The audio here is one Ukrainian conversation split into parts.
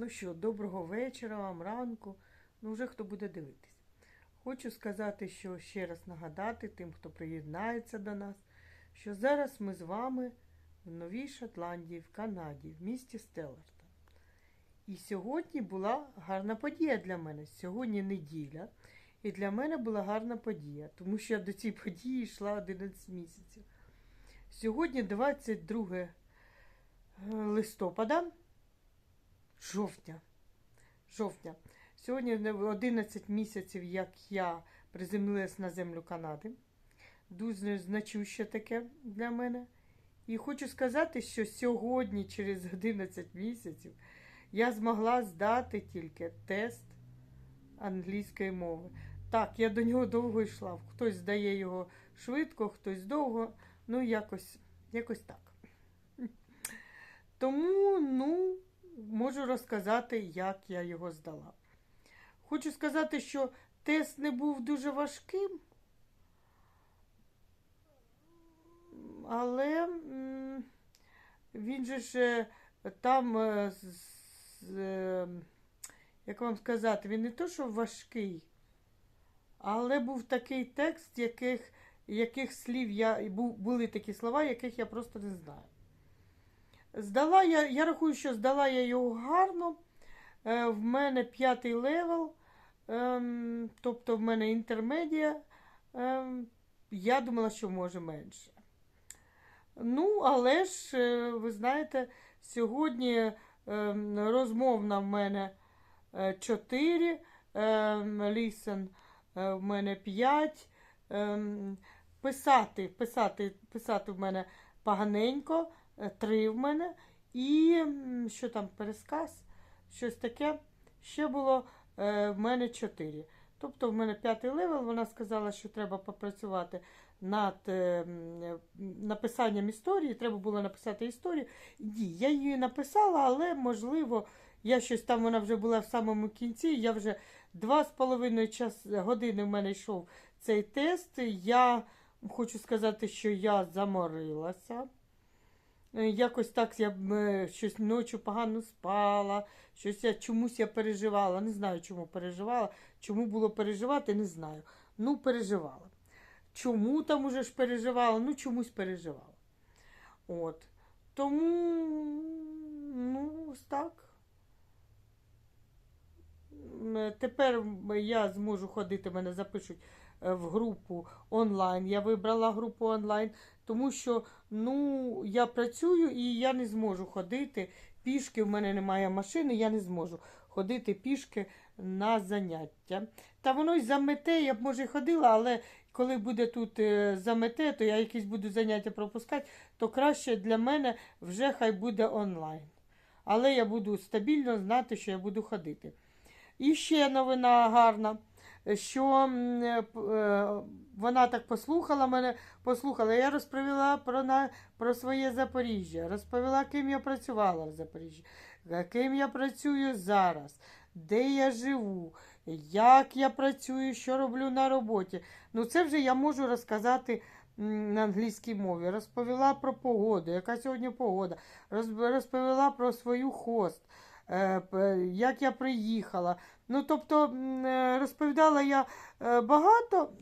Ну що, доброго вечора вам, ранку. Ну, вже хто буде дивитись. Хочу сказати, що ще раз нагадати тим, хто приєднається до нас, що зараз ми з вами в Новій Шотландії, в Канаді, в місті Стеллартон. І сьогодні була гарна подія для мене. Сьогодні неділя. І для мене була гарна подія, тому що я до цієї події йшла 11 місяців. Сьогодні 22 листопада, жовтня. жовтня. Сьогодні 11 місяців, як я приземлилась на землю Канади. Дуже значуще таке для мене. І хочу сказати, що сьогодні, через 11 місяців, я змогла здати тільки тест англійської мови. Так, я до нього довго йшла. Хтось здає його швидко, хтось довго. Ну, якось, якось так. Тому, ну, можу розказати, як я його здала. Хочу сказати, що тест не був дуже важким, але він же ж е, там, е, е, як вам сказати, він не то, що важкий, але був такий текст, яких, яких слів я, бу- були такі слова, яких я просто не знаю. Здала я, я рахую, що здала я його гарно. Е, в мене п'ятий левел, ем, тобто в мене інтермедія. Ем, я думала, що може менше. Ну, але ж, е, ви знаєте, сьогодні ем, розмовна в мене 4, лісен е, в мене 5. Ем, писати, писати, писати в мене поганенько, 3 в мене. І що там, пересказ? Щось таке. Ще було е, в мене 4. Тобто в мене п'ятий левел, вона сказала, що треба попрацювати над е, написанням історії. Треба було написати історію. Ні, я її написала, але можливо, я щось там, вона вже була в самому кінці. Я вже два з половиною час, години в мене йшов цей тест. Я хочу сказати, що я заморилася. Е, Якось так я е, щось ночі погано спала, щось я чомусь я переживала. Не знаю, чому переживала. Чому було переживати, не знаю. Ну, переживала. Чому там уже ж переживала? Ну, чомусь переживала. От. Тому, ну, ось так. Е, Тепер я зможу ходити, мене запишуть в групу онлайн. Я вибрала групу онлайн, тому що ну, я працюю і я не зможу ходити пішки. В мене немає машини, я не зможу ходити пішки на заняття. Та воно й замете, я б може ходила, але коли буде тут е, замете, то я якісь буду заняття пропускати, то краще для мене вже хай буде онлайн. Але я буду стабільно знати, що я буду ходити. І ще новина гарна, що е, е, вона так послухала мене, послухала. Я розповіла про, на, про своє Запоріжжя, розповіла, ким я працювала в Запоріжжі, е, ким я працюю зараз, де я живу, як я працюю, що роблю на роботі. Ну, це вже я можу розказати на англійській мові. Розповіла про погоду, яка сьогодні погода, розповіла про свою хост як я приїхала. Ну, тобто, е, розповідала я е, багато.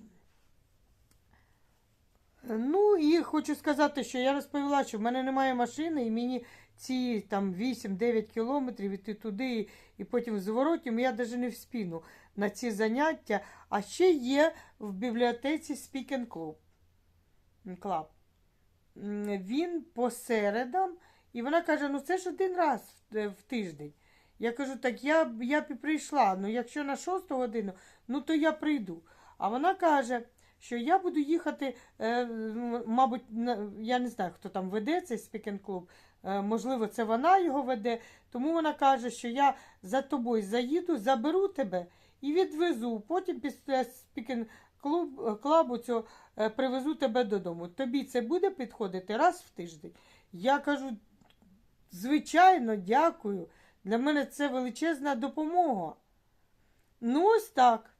Ну, і хочу сказати, що я розповіла, що в мене немає машини, і мені ці там 8-9 кілометрів іти туди і потім в зворотньому я навіть не вспіну на ці заняття. А ще є в бібліотеці Speak and Club. Club. Він по середам, і вона каже: ну це ж один раз в, е, тиждень. Я кажу, так я, я б прийшла. Ну, якщо на 6 годину, ну то я прийду. А вона каже, що я буду їхати, е, мабуть, я не знаю, хто там веде цей спікінг клуб. Е, можливо, це вона його веде. Тому вона каже, що я за тобою заїду, заберу тебе і відвезу. Потім після спікінг клуб, клабу цього е, привезу тебе додому. Тобі це буде підходити раз в тиждень. Я кажу, звичайно, дякую. Для мене це величезна допомога. Ну, ось так.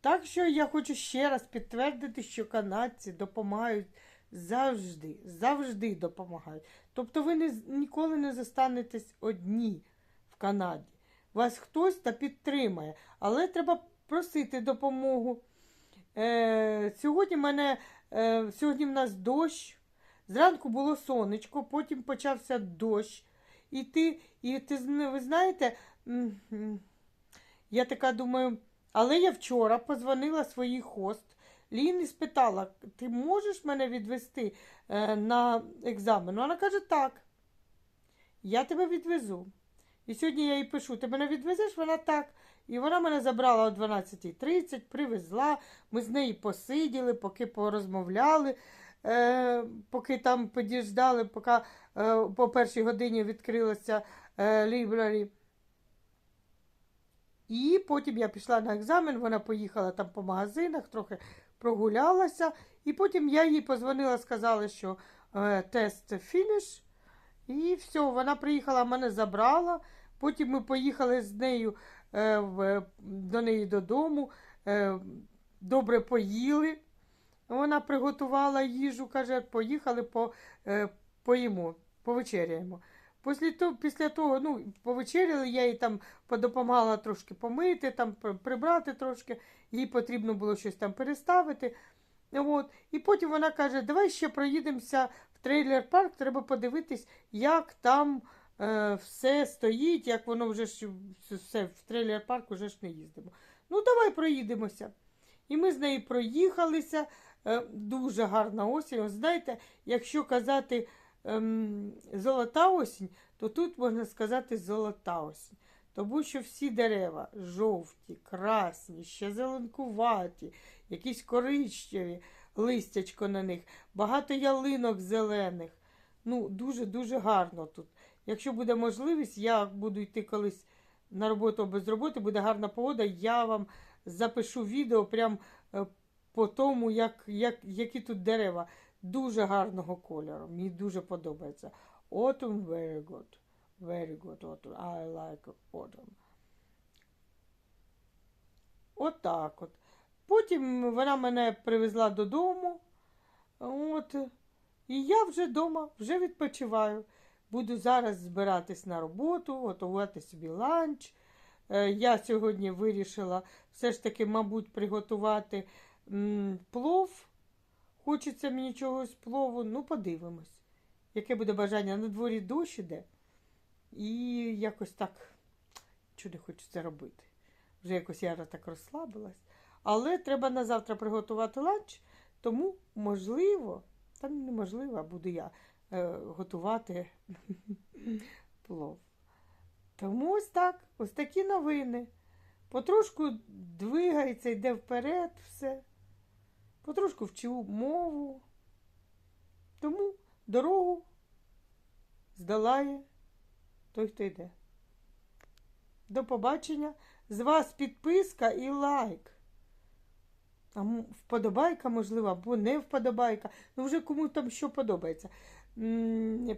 Так що я хочу ще раз підтвердити, що канадці допомагають завжди, завжди допомагають. Тобто ви не, ніколи не застанетесь одні в Канаді. вас хтось та підтримає. Але треба просити допомогу. Е, сьогодні, мене, е, сьогодні в нас дощ. Зранку було сонечко, потім почався дощ. І ти, і ти ви знаєте, я така думаю, але я вчора позвонила своїй хост. Ліні спитала, ти можеш мене відвести е, на екзамен? Вона каже, так. Я тебе відвезу. І сьогодні я їй пишу, ти мене відвезеш? Вона так. І вона мене забрала о 12.30, привезла. Ми з нею посиділи, поки порозмовляли, поки там підіждали, поки е, по першій годині відкрилося е, лібрарі. І потім я пішла на екзамен, вона поїхала там по магазинах, трохи прогулялася. І потім я їй позвонила, сказала, що е, тест фініш. І все, вона приїхала, мене забрала. Потім ми поїхали з нею е, до неї додому, е, добре поїли. Вона приготувала їжу, каже, поїхали по, е, поїмо, повечеряємо. Після того, після того, ну, повечеряли, я їй там подопомагала трошки помити, там прибрати трошки, їй потрібно було щось там переставити. От. І потім вона каже, давай ще проїдемося в трейлер-парк, треба подивитись, як там е, все стоїть, як воно вже ж все в трейлер-парк вже ж не їздимо. Ну, давай проїдемося. І ми з нею проїхалися. Е, дуже гарна осінь. Ось Знаєте, якщо казати ем, золота осінь, то тут можна сказати золота осінь. Тому що всі дерева жовті, красні, ще зеленкуваті, якісь коричневі, листячко на них, багато ялинок зелених. Ну, дуже-дуже гарно тут. Якщо буде можливість, я буду йти колись на роботу без роботи, буде гарна погода, я вам запишу відео прям е, по тому, як, як, які тут дерева. Дуже гарного кольору. Мені дуже подобається. Autumn very good. Very good autumn. I like autumn. Отак от. Потім вона мене привезла додому. От. І я вже вдома, вже відпочиваю. Буду зараз збиратись на роботу, готувати собі ланч. Е, Я сьогодні вирішила все ж таки, мабуть, приготувати плов. Хочеться мені чогось плову. Ну, подивимось, яке буде бажання. На дворі дощ іде. І якось так не хочеться робити. Вже якось я так розслабилась. Але треба на завтра приготувати ланч, тому можливо, та неможливо, буду я е, готувати плов. Тому ось так, ось такі новини. Потрошку двигається, йде вперед все. Потрошку вчу мову. Тому дорогу здолає той, хто йде. До побачення. З вас підписка і лайк. А вподобайка, можливо, або не вподобайка. Ну, вже кому там що подобається.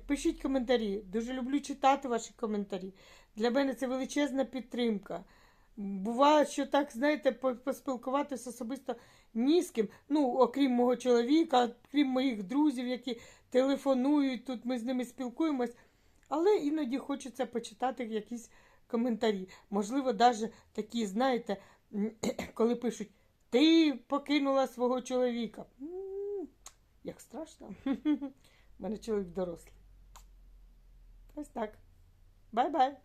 Пишіть коментарі. Дуже люблю читати ваші коментарі. Для мене це величезна підтримка. Буває, що так, знаєте, поспілкуватися особисто ні з ким. Ну, окрім мого чоловіка, окрім моїх друзів, які телефонують, тут ми з ними спілкуємось. Але іноді хочеться почитати якісь коментарі. Можливо, навіть такі, знаєте, коли пишуть, ти покинула свого чоловіка. Як страшно. У мене чоловік дорослий. Ось так. Бай-бай.